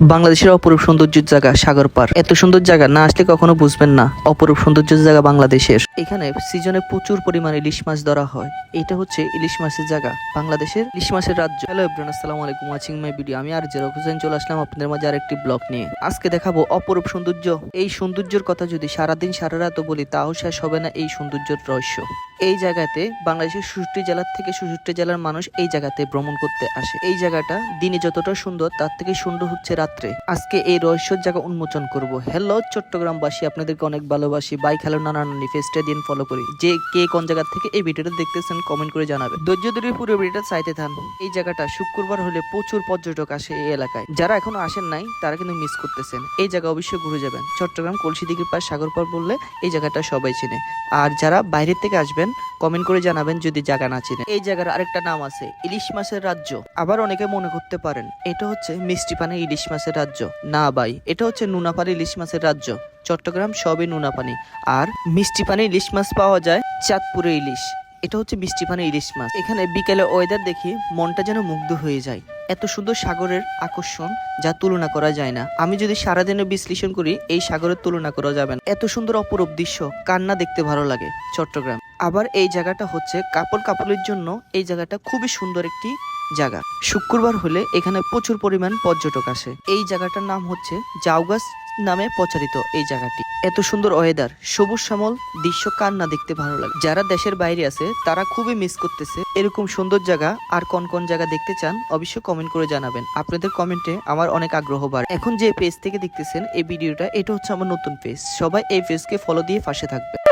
বাংলাদেশের অপরূপ সৌন্দর্যের জায়গা সাগর পার। এত সুন্দর জায়গা না আসলে কখনো বুঝবেন না অপরূপ সৌন্দর্যের জায়গা বাংলাদেশের। এখানে সিজনে প্রচুর পরিমাণে ইলিশ মাছ ধরা হয়। এটা হচ্ছে ইলিশ মাছের জায়গা, বাংলাদেশের ইলিশ মাছের রাজ্য। হ্যালো এভরিওয়ান আসসালামু আলাইকুম ওয়াচিং মাই ভিডিও আমি আর জেরক হোসেন চলে আসলাম আপনাদের মাঝে আরেকটি ব্লগ নিয়ে। আজকে দেখাবো অপরূপ সৌন্দর্য। এই সৌন্দর্যের কথা যদি সারাদিন সারা রাতও বলি, তাও শেষ হবে না এই সৌন্দর্যের রহস্য। এই জায়গাতে বাংলাদেশের ষষ্ঠী জেলার থেকে ষষ্ঠী জেলার মানুষ এই জায়গাতে ভ্রমণ করতে আসে। এই জায়গাটা দিনে যতটা সুন্দর, তার থেকে সুন্দর হচ্ছে রাত্রে। আজকে এই রহস্যের জায়গা উন্মোচন করব। হ্যালো চট্টগ্রামবাসী, আপনাদেরকে অনেক ভালোবাসি। বাইক হ্যালো নানা নানি ফেসটা দিন ফলো করি। যে কে কোন জায়গা থেকে এই ভিডিওটা দেখতেছেন কমেন্ট করে জানাবেন। ধৈর্য ধরে পুরো ভিডিওটা চাইতে থান। এই জায়গাটা শুক্রবার হলে প্রচুর পর্যটক আসে এই এলাকায়। যারা এখনও আসেন নাই, তারা কিন্তু মিস করতেছেন। এই জায়গা অবশ্যই ঘুরে যাবেন। চট্টগ্রাম কলসি দিঘির পাশ সাগর পার বললে এই জায়গাটা সবাই চেনে। আর যারা বাইরের থেকে আসবেন কমেন্ট করে জানাবেন যদি জায়গা না চিনে এই জায়গার আরেকটা নাম আছে, ইলিশ মাছের রাজ্য। আবার অনেকে মনে করতে পারেন, এটা হচ্ছে মিষ্টি পানি ইলিশ মাছের রাজ্য। না ভাই, এটা হচ্ছে নুনাপানি ইলিশ মাছের রাজ্য। চট্টগ্রাম সবই নুনাপানি আর মিষ্টি পানি ইলিশ মাছ পাওয়া যায় চাঁদপুরে ইলিশ। এটা হচ্ছে মিষ্টি পানি ইলিশ মাছ। এখানে বিকেলে ওয়েদার দেখি মনটা যেন মুগ্ধ হয়ে যায়। এত সুন্দর সাগরের আকর্ষণ যা তুলনা করা যায় না। আমি যদি সারাদিনে বিশ্লেষণ করি, এই সাগরের তুলনা করা যাবে না। এত সুন্দর অপরূপ দৃশ্য, কান্না দেখতে ভালো লাগে চট্টগ্রাম। আবার এই জায়গাটা হচ্ছে কাপড় কাপড়ের জন্য এই জায়গাটা খুবই সুন্দর একটি জায়গা। শুক্রবার হলে এখানে প্রচুর পরিমাণ পর্যটক আসে। এই জায়গাটার নাম হচ্ছে জাউগাছ নামে প্রচারিত এই জায়গাটি। এত সুন্দর ওয়েদার, সবুজ শ্যামল, দৃশ্য কার না দেখতে ভালো লাগে। যারা দেশের বাইরে আছে, তারা খুবই মিস করতেছে। এরকম সুন্দর জায়গা আর কোন কোন জায়গা দেখতে চান, অবশ্যই কমেন্ট করে জানাবেন। আপনাদের কমেন্টে আমার অনেক আগ্রহ বাড়ে। এখন যে পেজ থেকে দেখতেছেন, এই ভিডিওটা এটা হচ্ছে আমার নতুন পেজ সবাই এই পেজকে ফলো দিয়ে পাশে থাকবে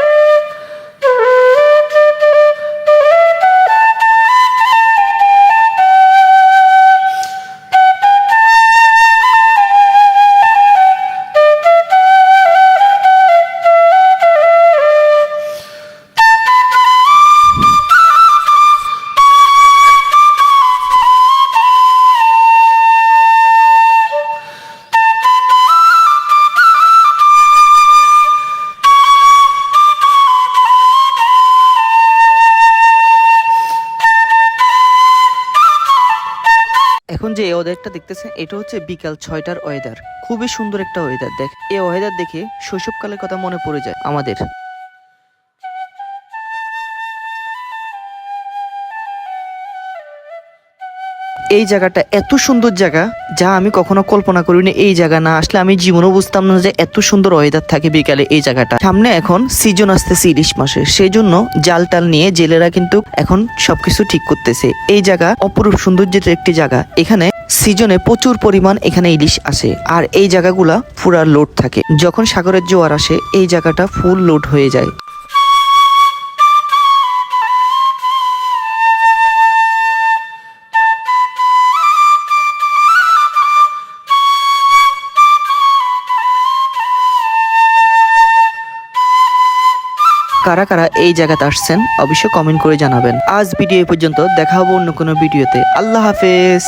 এখন যে ওয়েদারটা দেখতেছেন, এটা হচ্ছে বিকাল ছয়টার ওয়েদার খুবই সুন্দর একটা ওয়েদার দেখ। এই ওয়েদার দেখে শৈশবকালের কথা মনে পড়ে যায় আমাদের। এই জায়গাটা এত সুন্দর জায়গা যা আমি কখনো কল্পনা করিনি এই জায়গা না আসলে আমি জীবনও বুঝতাম না যে এত সুন্দর ওয়েদার থাকে বিকালে এই জায়গাটা। সামনে এখন সিজন আসতেছে ইলিশ মাসে সেই জন্য জাল টাল নিয়ে জেলেরা কিন্তু এখন সবকিছু ঠিক করতেছে। এই জায়গা অপরূপ সৌন্দর্যের একটি জায়গা। এখানে সিজনে প্রচুর পরিমাণ এখানে ইলিশ আসে। আর এই জায়গাগুলা পুরা লোড থাকে। যখন সাগরের জোয়ার আসে, এই জায়গাটা ফুল লোড হয়ে যায়। কারা কারা এই জায়গাতে আসছেন, অবশ্যই কমেন্ট করে জানাবেন। আজ ভিডিও পর্যন্ত, দেখা হব অন্য কোনো ভিডিওতে আল্লাহ হাফেজ।